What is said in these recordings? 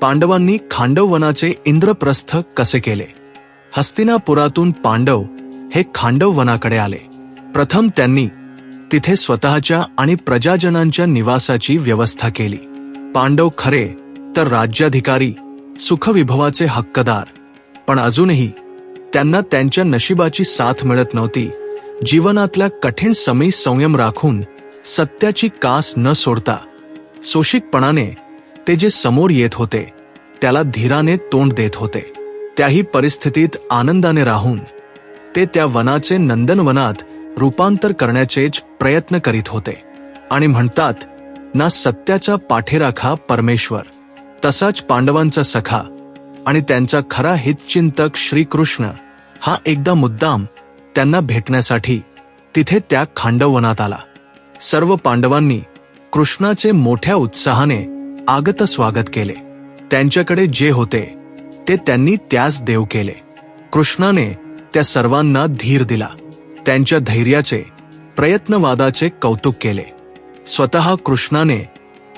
पांडवांनी खांडववनाचे इंद्रप्रस्थ कसे केले? हस्तिनापुरातून पांडव हे खांडववनाकडे आले. प्रथम त्यांनी तिथे स्वतःच्या आणि प्रजाजनांच्या निवासाची व्यवस्था केली. पांडव खरे तर राज्याधिकारी सुखविभवाचे हक्कदार. पण अजूनही त्यांना त्यांच्या नशिबाची साथ मिळत नव्हती. जीवनातल्या कठीण समी संयम राखून सत्याची कास न सोडता सोशिकपणाने ते जे समोर येत होते त्याला धीराने तोंड देत होते. त्याही परिस्थितीत आनंदाने राहून ते त्या वनाचे नंदनवनात रूपांतर करण्याचेच प्रयत्न करीत होते आणि म्हणतात ना सत्याचा पाठीराखा परमेश्वर तसाच पांडवांचा सखा आणि त्यांचा खरा हितचिंतक श्रीकृष्ण हा एकदा मुद्दाम त्यांना भेटण्यासाठी तिथे त्या खांडववनात आला. सर्व पांडवांनी कृष्णाचे मोठ्या उत्साहाने आगत स्वागत केले. त्यांच्याकडे जे होते ते त्यांनी त्यास देव केले. कृष्णाने त्या सर्वांना धीर दिला. त्यांच्या धैर्याचे प्रयत्नवादाचे कौतुक केले. स्वतः कृष्णाने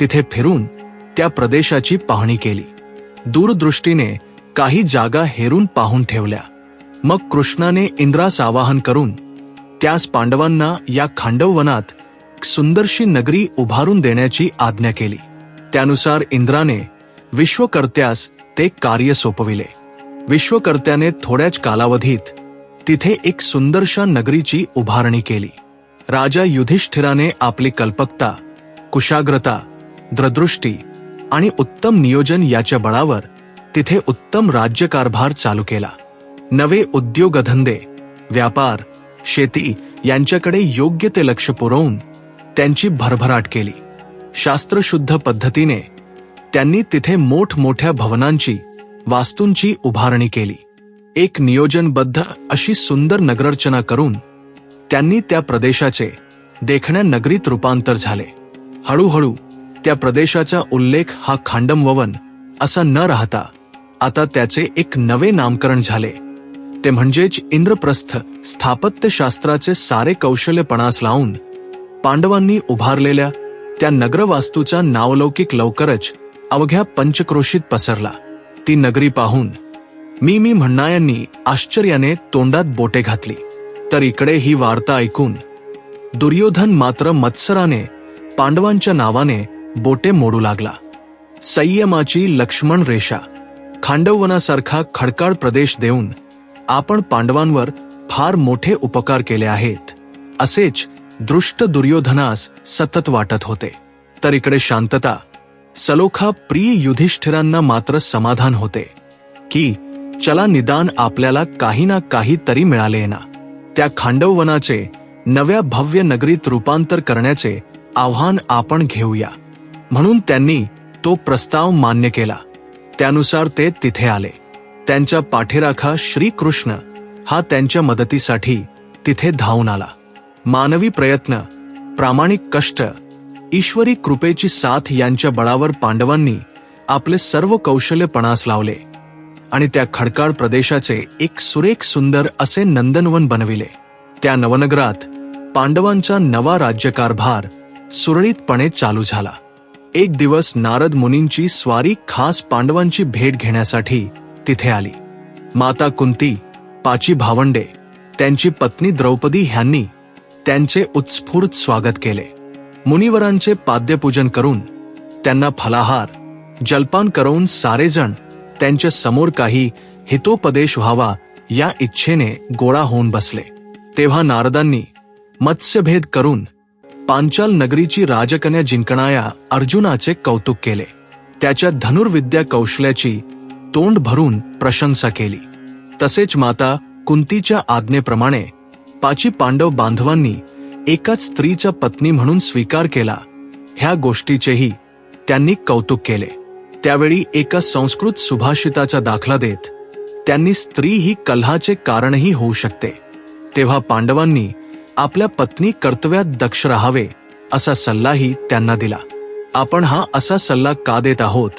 तिथे फिरून त्या प्रदेशाची पाहणी केली. दूरदृष्टीने काही जागा हेरून पाहून ठेवल्या. मग कृष्णाने इंद्रास आवाहन करून त्यास पांडवांना या खांडववनात सुंदरशी नगरी उभारून देण्याची आज्ञा केली. त्यानुसार इंद्राने विश्वकर्त्यास ते कार्य सोपविले. विश्वकर्त्याने थोड्याच कालावधीत तिथे एक सुंदरशा नगरीची उभारणी केली. राजा युधिष्ठिराने आपली कल्पकता कुशाग्रता द्रदृष्टी आणि उत्तम नियोजन याच्या बळावर तिथे उत्तम राज्यकारभार चालू केला. नवे उद्योगधंदे व्यापार शेती यांच्याकडे योग्य ते लक्ष पुरवून त्यांची भरभराट केली. शास्त्रशुद्ध पद्धतीने त्यांनी तिथे मोठमोठ्या भवनांची वास्तूंची उभारणी केली. एक नियोजनबद्ध अशी सुंदर नगररचना करून त्यांनी त्या प्रदेशाचे देखण्या नगरीत रूपांतर झाले. हळूहळू त्या प्रदेशाचा उल्लेख हा खांडमववन असा न राहता आता त्याचे एक नवे नामकरण झाले. ते म्हणजेच इंद्रप्रस्थ स्थापत्यशास्त्राचे सारे कौशल्यपणास लावून पांडवांनी उभारलेल्या त्या नगरवास्तूचा नावलौकिक लवकरच अवघ्या पंचक्रोशीत पसरला. ती नगरी पाहून मी मी म्हणणाऱ्यांनी आश्चर्याने तोंडात बोटे घातली. तर इकडे ही वार्ता ऐकून दुर्योधन मात्र मत्सराने पांडवांच्या नावाने बोटे मोडू लागला. संयमाची लक्ष्मण रेषा खांडववनासारखा खडकाळ प्रदेश देऊन आपण पांडवांवर फार मोठे उपकार केले आहेत असेच दृष्ट दुर्योधनास सतत वाटत होते. तर इकडे शांतता सलोखा प्रिय युधिष्ठिरांना मात्र समाधान होते की चला निदान आपल्याला काही ना काही तरी मिळाले ना. त्या खांडववनाचे नव्या भव्य नगरीत रूपांतर करण्याचे आव्हान आपण घेऊया. म्हणून त्यांनी तो प्रस्ताव मान्य केला. त्यानुसार ते तिथे आले. त्यांच्या पाठीराखा श्रीकृष्ण हा त्यांच्या मदतीसाठी तिथे धावून आला. मानवी प्रयत्न प्रामाणिक कष्ट ईश्वरी कृपेची साथ यांच्या बळावर पांडवांनी आपले सर्व कौशल्य पणास लावले आणि त्या खडकाळ प्रदेशाचे एक सुरेख सुंदर असे नंदनवन बनविले. त्या नवनगरात पांडवांचा नवा राज्यकारभार सुरळीतपणे चालू झाला. एक दिवस नारद मुनींची स्वारी खास पांडवांची भेट घेण्यासाठी तिथे आली. माता कुंती पाची भावंडे त्यांची पत्नी द्रौपदी ह्यांनी त्यांचे उत्स्फूर्त स्वागत केले. मुनिवरांचे पाद्यपूजन करून त्यांना फलाहार जलपान करून सारेजण त्यांच्यासमोर काही हितोपदेश व्हावा या इच्छेने गोळा होऊन बसले. तेव्हा नारदांनी मत्स्यभेद करून पांचाल नगरीची राजकन्या जिंकणाया अर्जुनाचे कौतुक केले. त्याच्या धनुर्विद्या कौशल्याची तोंड भरून प्रशंसा केली. तसेच माता कुंतीच्या आज्ञेप्रमाणे पाची पांडव बांधवांनी एकाच स्त्रीचा पत्नी म्हणून स्वीकार केला. ह्या गोष्टीचेही त्यांनी कौतुक केले. त्यावेळी एका संस्कृत सुभाषिताचा दाखला देत त्यांनी स्त्री ही कल्हाचे कारणही होऊ शकते. तेव्हा पांडवांनी आपल्या पत्नी कर्तव्यात दक्ष राहावे असा सल्लाही त्यांना दिला. आपण हा असा सल्ला का देत आहोत?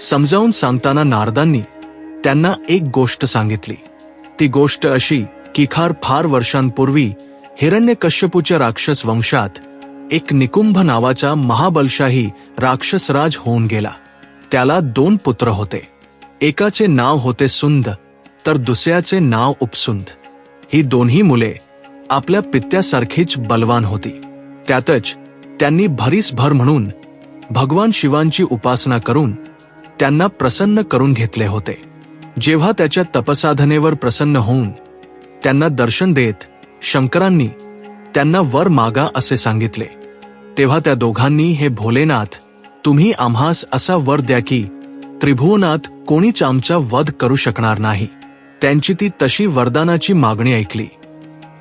समजावून सांगताना नारदांनी त्यांना एक गोष्ट सांगितली. ती गोष्ट अशी किखार फार वर्षांपूर्वी हिरण्यकश्यपूच्या राक्षस वंशात एक निकुंभ नावाचा महाबलशाही राक्षसराज होऊन गेला. त्याला दोन पुत्र होते. एकाचे नाव होते सुंद तर दुसऱ्याचे नाव उपसुंद. ही दोन्ही मुले आपल्या पित्यासारखीच बलवान होती. त्यातच त्यांनी भरीस भर म्हणून भगवान शिवांची उपासना करून त्यांना प्रसन्न करून घेतले होते. जेव्हा त्याच्या तपसाधनेवर प्रसन्न होऊन त्यांना दर्शन देत शंकरांनी त्यांना वर मागा असे सांगितले. तेव्हा त्या दोघांनी हे भोलेनाथ तुम्ही आम्हास असा वर द्या की त्रिभुवनात कोणीच आमचा वध करू शकणार नाही. त्यांची ती तशी वरदानाची मागणी ऐकली.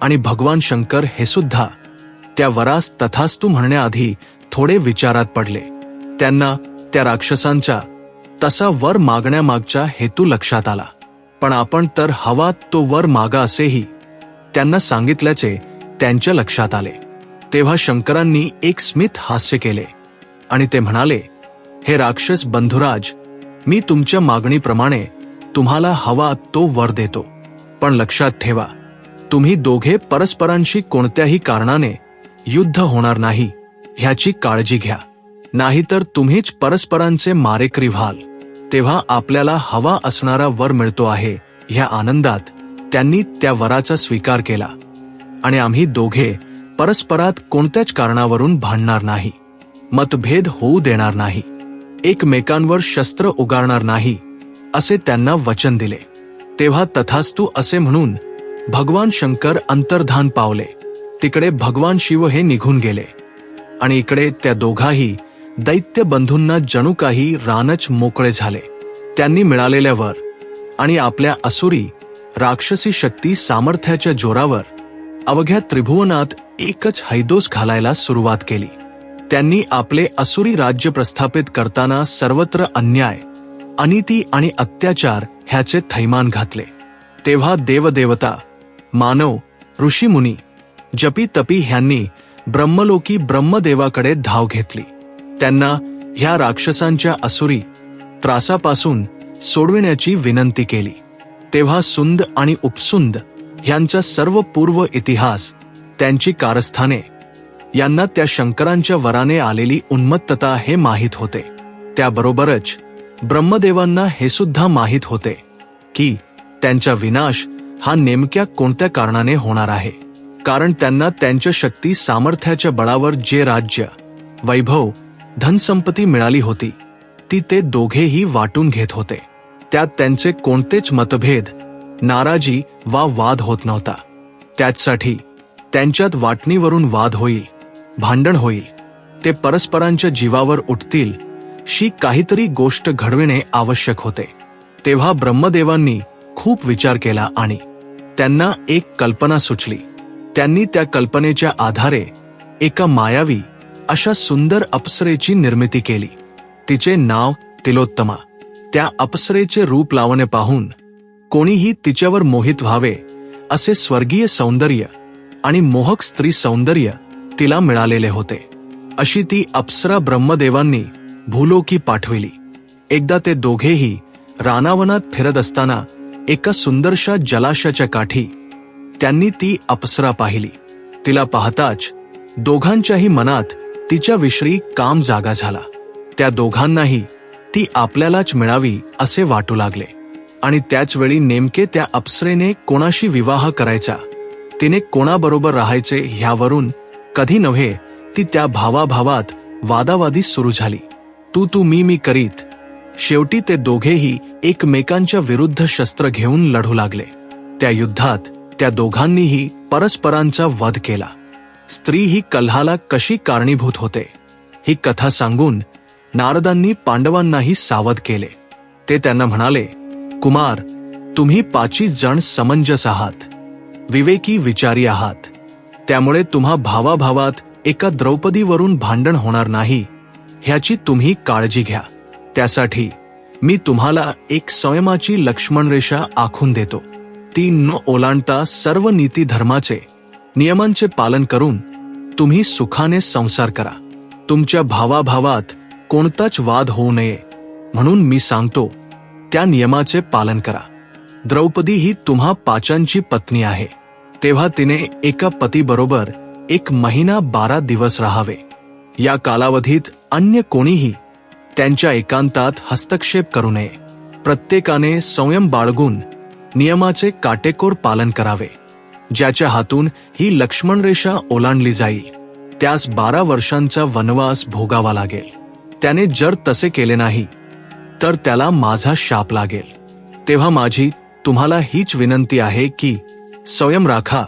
आणि भगवान शंकर हे सुद्धा त्या वरास तथास्तू म्हणण्याआधी थोडे विचारात पडले. त्यांना त्या राक्षसांचा तसा वर मागण्यामागचा हेतू लक्षात आला. पण आपण तर हवा तो वर मागा असेही त्यांना सांगितल्याचे त्यांच्या लक्षात आले. तेव्हा शंकरांनी एक स्मित हास्य केले आणि ते म्हणाले हे राक्षस बंधुराज मी तुमच्या मागणीप्रमाणे तुम्हाला हवा तो वर देतो. पण लक्षात ठेवा तुम्ही दोघे परस्परांशी कोणत्याही कारणाने युद्ध होणार नाही ह्याची काळजी घ्या. नाहीतर तुम्हीच परस्परांचे मारेकरी व्हाल. तेव्हा आपल्याला हवा असणारा वर मिळतो आहे. ह्या आनंदात त्यांनी त्या वराचा स्वीकार केला. आणि आम्ही दोघे परस्परात कोणत्याच कारणावरून भांडणार नाही. मतभेद होऊ देणार नाही. एकमेकांवर शस्त्र उगारणार नाही असे त्यांना वचन दिले. तेव्हा तथास्तू असे म्हणून भगवान शंकर अंतर्धान पावले. तिकडे भगवान शिव हे निघून गेले. आणि इकडे त्या दोघाही दैत्य बंधूंना जणू काही रानच मोकळे झाले. त्यांनी मिळालेल्या वर आणि आपल्या असुरी राक्षसी शक्ती सामर्थ्याच्या जोरावर अवघ्या त्रिभुवनात एकच हैदोस घालायला सुरुवात केली. त्यांनी आपले असुरी राज्य प्रस्थापित करताना सर्वत्र अन्याय अनिती आणि अत्याचार ह्याचे थैमान घातले. तेव्हा देवदेवता मानव ऋषीमुनी जपी तपी ह्यांनी ब्रह्मलोकी ब्रह्मदेवाकडे धाव घेतली. त्यांना ह्या राक्षसांच्या असुरी त्रासापासून सोडविण्याची विनंती केली. तेव्हा सुंद आणि उपसुंद ह्यांचा सर्व पूर्व इतिहास त्यांची कारस्थाने यांना त्या शंकरांच्या वराने आलेली उन्मत्तता हे माहीत होते. त्याबरोबरच ब्रह्मदेवांना हे सुद्धा माहीत होते की त्यांचा विनाश हा नेमक्या कोणत्या कारणाने होणार आहे. कारण त्यांना त्यांच्या शक्ती सामर्थ्याच्या बळावर जे राज्य वैभव धनसंपत्ती मिळाली होती. ती ते दोघेही वाटून घेत होते. त्यात त्यांचे कोणतेच मतभेद नाराजी वा वाद होत नव्हता. त्याचसाठी त्यांच्यात वाटणीवरून वाद होईल भांडण होईल. ते परस्परांच्या जीवावर उठतील शी काहीतरी गोष्ट घडविणे आवश्यक होते. तेव्हा ब्रह्मदेवांनी खूप विचार केला आणि त्यांना एक कल्पना सुचली. त्यांनी त्या कल्पनेच्या आधारे एका मायावी अशा सुंदर अप्सरेची निर्मिती केली. तिचे नाव तिलोत्तमा. त्या अप्सरेचे रूप लावणे पाहून कोणीही तिच्यावर मोहित व्हावे असे स्वर्गीय सौंदर्य आणि मोहक स्त्री सौंदर्य तिला मिळालेले होते. अशी ती अप्सरा ब्रह्मदेवांनी भूलोकी पाठविली. एकदा ते दोघेही रानावनात फिरत असताना एका सुंदरशा जलाशयाच्या काठी त्यांनी ती अप्सरा पाहिली. तिला पाहताच दोघांच्याही मनात तिच्या विषयी काम जागा झाला. त्या दोघांनाही ती आपल्यालाच मिळावी असे वाटू लागले. आणि त्याच वेळी नेमके त्या अप्सरेने कोणाशी विवाह करायचा? तिने कोणाबरोबर राहायचे ह्यावरून कधी नव्हे ती त्या भावाभावात वादावादी सुरू झाली. तू तू मी मी करीत. शेवटी ते दोघेही एकमेकांच्या विरुद्ध शस्त्र घेऊन लढू लागले. त्या युद्धात त्या दोघांनीही परस्परांचा वध केला. स्त्री ही कल्हाला कशी कारणीभूत होते? ही कथा सांगून नारदांनी पांडवांनाही सावध केले. ते त्यांना म्हणाले कुमार तुम्ही पाची जण समंजस आहात. विवेकी विचारी आहात. त्यामुळे तुम्हा भावाभावात एका द्रौपदीवरून भांडण होणार नाही. ह्याची तुम्ही काळजी घ्या. त्यासाठी मी तुम्हाला एक संयमाची लक्ष्मण रेषा आखून देतो. ती न ओलांडता सर्व नीती धर्माचे नियमांचे पालन करून तुम्ही सुखाने संसार करा. तुमच्या भावाभावात कोणताच वाद होऊ नये म्हणून मी सांगतो त्या नियमाचे पालन करा. द्रौपदी ही तुम्हा पाचांची पत्नी आहे. तेव्हा तिने एका पतीबरोबर एक महिना बारा दिवस राहावे. या कालावधीत अन्य कोणीही त्यांच्या एकांतात हस्तक्षेप करू नये. प्रत्येकाने संयम बाळगून नियमाचे काटेकोर पालन करावे. ज्याच्या हातून ही लक्ष्मण रेषा ओलांडली जाईल. त्यास बारा वर्षांचा वनवास भोगावा लागेल. त्याने जर तसे केले नाही तर त्याला माझा शाप लागेल. तेव्हा माझी तुम्हाला हीच विनंती आहे की संयम राखा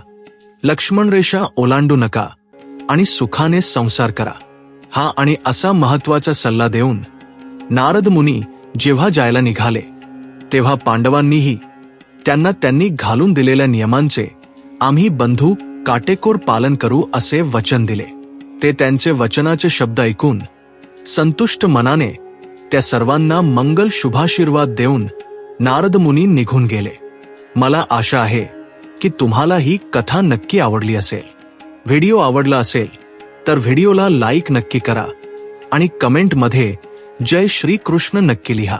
लक्ष्मण रेषा ओलांडू नका आणि सुखाने संसार करा. हा आणि असा महत्त्वाचा सल्ला देऊन नारद मुनी जेव्हा जायला निघाले तेव्हा पांडवांनीही त्यांना त्यांनी घालून दिलेल्या नियमांचे आम्ही बंधू काटेकोर पालन करू असे वचन दिले. ते त्यांचे वचनाचे शब्द ऐकून संतुष्ट मनाने त्या सर्वांना मंगल शुभाशीर्वाद देऊन नारद मुनी निघून गेले. मला आशा आहे की तुम्हाला ही कथा नक्की आवडली असेल. व्हिडिओ आवडला असेल तर व्हिडिओला लाईक नक्की करा आणि कमेंटमध्ये जय श्री कृष्ण नक्की लिहा.